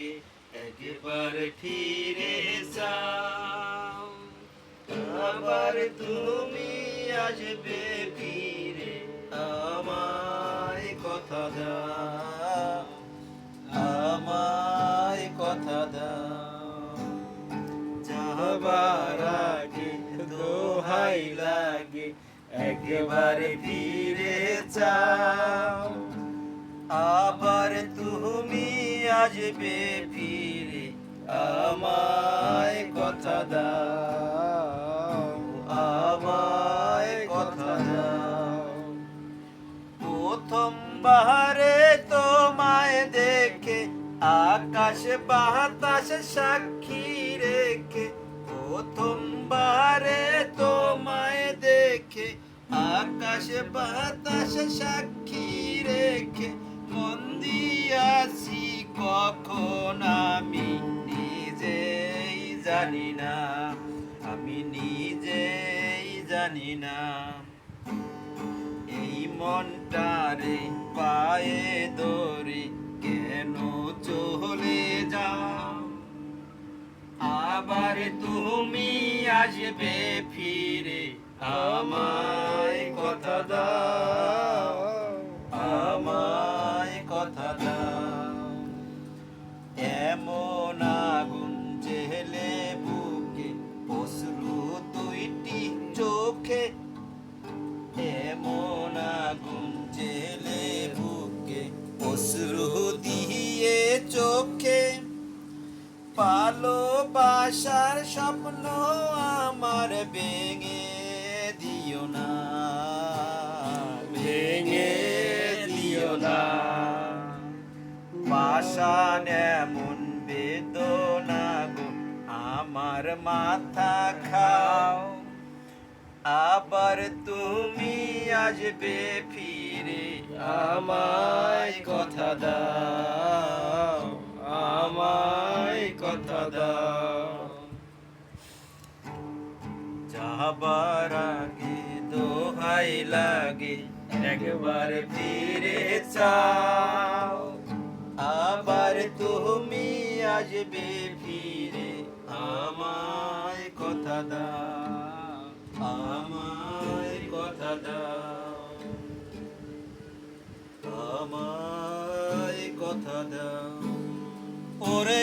লাগে একবার ফিরে যাও। আবার তুমি আসবে ফিরে, আমায় কথা দাও। আমায় কথা দাও। যাবার আগে দোহাই লাগে, একবারে ফিরে চাও আবার তুমি আসবে ফিরে, আমায় কথা দাও, আমায় কথা দাও। প্রথমবারে তোমায় দেখে, আকাশ বাতাস সাক্ষী রেখে প্রথমবারে তোমায় দেখে, আকাশ বাতাস সাক্ষী রেখে জানি না, আমি নিজেই জানি না। এই মনটারে পায়ে দরে কেন চলে যাও? আবার তুমি আসবে ফিরে, আমায় কথা দাও। চোখে এমন আগুন জেলে বুকে অশ্রু দিয়ে চোখে ভালোবাসার স্বপ্ন আমার ভেঙে দিও না। ভেঙে দিও না। পাশান এমন বেদনা গো, আমার মাথা খাও আবার তুমি আসবে ফিরে আমায় কথা দাও, আমায় কথা দাও। যাবার আগে দোহাই লাগে, একবার ফিরে চাও। আবার তুমি আসবে ফিরে আমায় কথা দাও, আমায় দাও আমায় কথা দাও। ওরে